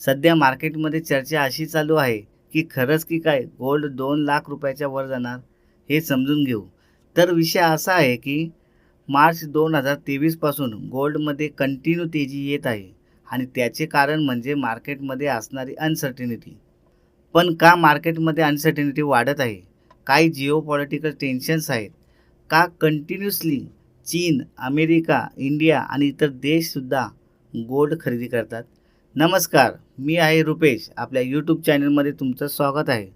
सध्या मार्केटमध्ये चर्चा अशी चालू आहे की खरंच की काय गोल्ड दोन लाख रुपयाच्या वर जाणार हे समजून घेऊ. तर विषय असा आहे की मार्च दोन हजार तेवीसपासून गोल्डमध्ये कंटिन्यू तेजी येत आहे आणि त्याचे कारण म्हणजे मार्केटमध्ये असणारी अनसर्टिनिटी पण का मार्केटमध्ये अनसर्टिनिटी वाढत आहे? काही जिओ पॉलिटिकल टेन्शन्स आहेत? का कंटिन्युअसली चीन अमेरिका इंडिया आणि इतर देशसुद्धा गोल्ड खरेदी करतात? नमस्कार मी आहे रुपेश. आपल्या यूट्यूब चॅनलमध्ये तुमचं स्वागत आहे.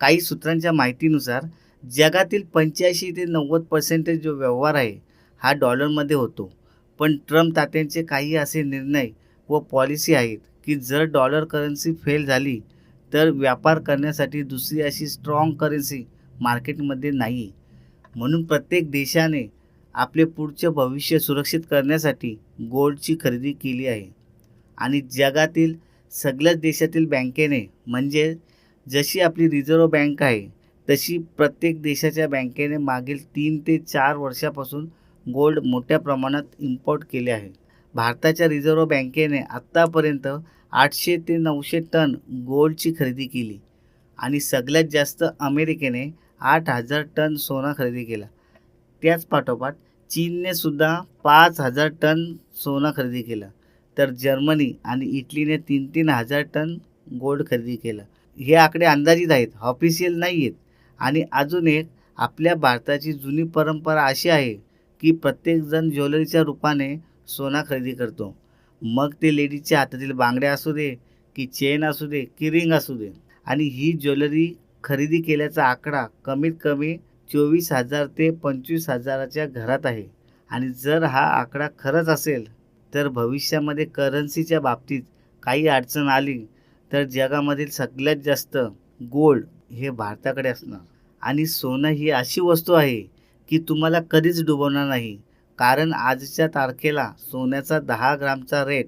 काही सूत्रांच्या माहितीनुसार जगातील पंच्याऐंशी ते नव्वद पर्सेंटेज जो व्यवहार आहे हा डॉलरमध्ये होतो. पण ट्रम्प तात्यांचे काही असे निर्णय व पॉलिसी आहेत की जर डॉलर करन्सी फेल झाली तर व्यापार करण्यासाठी दुसरी अशी स्ट्रॉंग करन्सी मार्केटमध्ये नाही. म्हणून प्रत्येक देशाने आपले पुढचे भविष्य सुरक्षित करण्यासाठी गोल्डची खरेदी केली आहे. आणि जगातील सगळ्याच देशातील बँकेने म्हणजे जशी आपली रिझर्व्ह बँक आहे तशी प्रत्येक देशाच्या बँकेने मागील तीन ते चार वर्षापासून गोल्ड मोठ्या प्रमाणात इम्पोर्ट केले आहे. भारताच्या रिझर्व्ह बँकेने आत्तापर्यंत आठशे ते नऊशे टन गोल्डची खरेदी केली आणि सगळ्यात जास्त अमेरिकेने आठ हजार टन सोना खरेदी केला. त्याच पाठोपाठ चीनने सुद्धा पाच हजार टन सोना खरेदी केलं. तर जर्मनी आणि इटलीने तीन तीन हजार टन गोल्ड खरेदी केलं. हे आकडे अंदाजित आहेत ऑफिशियल नाही आहेत. आणि अजून एक आपल्या भारताची जुनी परंपरा अशी आहे की प्रत्येकजण ज्वेलरीच्या रूपाने सोना खरेदी करतो. मग ते लेडीजच्या हातातील बांगड्या असू दे की चेन असू दे की रिंग असू दे. आणि ही ज्वेलरी खरेदी केल्याचा आकडा कमीत कमी चोवीस हजार ते पंचवीस हजाराच्या घरात आहे. आणि जर हा आकडा खरंच असेल तर भविष्यामध्ये करन्सीच्या बाबतीत काही अडचण आली तर जगामधील सगळ्यात जास्त गोल्ड हे भारताकडे असणार. आणि सोनं ही अशी वस्तू आहे की तुम्हाला कधीच डुबवणार नाही. कारण आजच्या तारखेला सोन्याचा दहा ग्रामचा रेट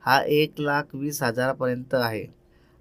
हा एक लाख वीस हजारापर्यंत आहे.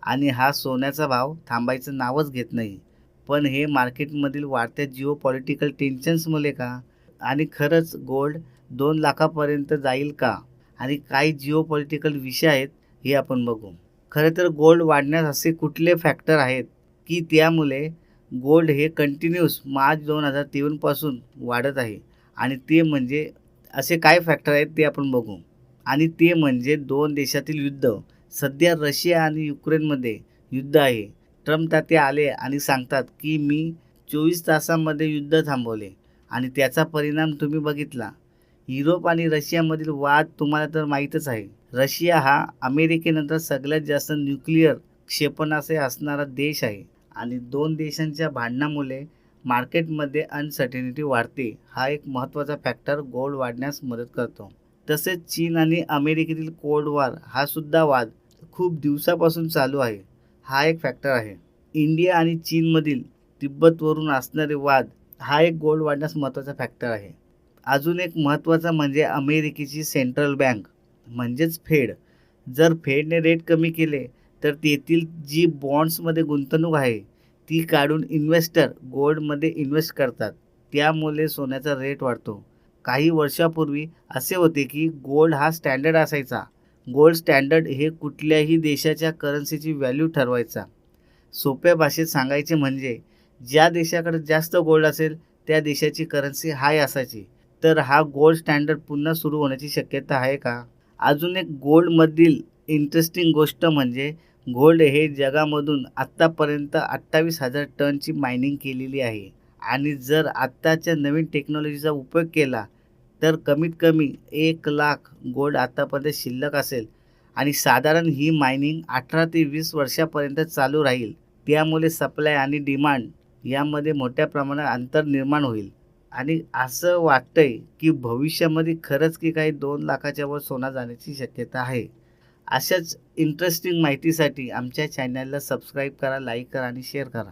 आणि हा सोन्याचा भाव थांबायचं नावच घेत नाही. पण हे मार्केटमधील वाढत्या जिओ पॉलिटिकल टेन्शन्समुळे का? आणि खरंच गोल्ड दोन लाखापर्यंत जाईल का? आणि काही जिओ पॉलिटिकल विषय आहेत हे आपण बघू. खरं तर गोल्ड वाढण्यास असे कुठले फॅक्टर आहेत की त्यामुळे गोल्ड हे कंटिन्यूस मार्च दोन हजार तेवीसपासून वाढत आहे. आणि ते म्हणजे असे काय फॅक्टर आहेत ते आपण बघू. आणि ते म्हणजे दोन देशातील युद्ध. सध्या रशिया आणि युक्रेनमध्ये युद्ध आहे. ट्रम्प ताते आले आणि सांगतात की मी चोवीस तासामध्ये युद्ध थांबवले. आणि त्याचा परिणाम तुम्ही बघितला. युरोप आणि रशियामधील वाद तुम्हाला तर माहीतच आहे. रशिया हा अमेरिकेनंतर सगळ्यात जास्त न्यूक्लिअर क्षेपणास्त्रे असणारा देश आहे आणि दोन देशांच्या भांडणामुळे मार्केटमध्ये अनसर्टिनिटी वाढते. हा एक महत्त्वाचा फॅक्टर गोल्ड वाढण्यास मदत करतो. तसेच चीन आणि अमेरिकेतील कोल्ड वॉर हा सुद्धा वाद खूप दिवसापासून चालू आहे. हा एक फॅक्टर आहे. इंडिया आणि चीनमधील तिब्बतवरून असणारे वाद हा एक गोल्ड वाढण्यास महत्त्वाचा फॅक्टर आहे. अजून एक महत्त्वाचा म्हणजे अमेरिकेची सेंट्रल बँक म्हणजेच फेड जर फेडने रेट कमी केले तर तेथील जी बॉन्ड्समध्ये गुंतवणूक आहे ती काढून इन्व्हेस्टर गोल्डमध्ये इन्व्हेस्ट करतात. त्यामुळे सोन्याचा रेट वाढतो. काही वर्षापूर्वी असे होते की गोल्ड हा स्टँडर्ड असायचा. गोल्ड स्टँडर्ड हे कुठल्याही देशाच्या करन्सीची व्हॅल्यू ठरवायचा. सोप्या भाषेत सांगायचे म्हणजे ज्या देशाकडे जास्त गोल्ड असेल त्या देशाची करन्सी हाय असायची. तर हा गोल्ड स्टँडर्ड पुन्हा सुरू होण्याची शक्यता आहे का? अजून एक गोल्डमधील इंटरेस्टिंग गोष्ट म्हणजे गोल्ड हे जगामधून आत्तापर्यंत अठ्ठावीस हजार टनची मायनिंग केलेली आहे. आणि जर आत्ताच्या नवीन टेक्नॉलॉजीचा उपयोग केला तर कमीत कमी एक लाख गोल्ड आत्तापर्यंत शिल्लक असेल. आणि साधारण ही मायनिंग अठरा ते वीस वर्षापर्यंत चालू राहील. त्यामुळे सप्लाय आणि डिमांड यामध्ये मोठ्या प्रमाणात अंतर निर्माण होईल. आणि असं वाटतंय की भविष्यामध्ये खरंच की काही दोन लाखाच्या वर सोना जाण्याची शक्यता आहे. अशाच इंटरेस्टिंग माहितीसाठी आमच्या चॅनलला सबस्क्राईब करा लाईक करा आणि शेअर करा.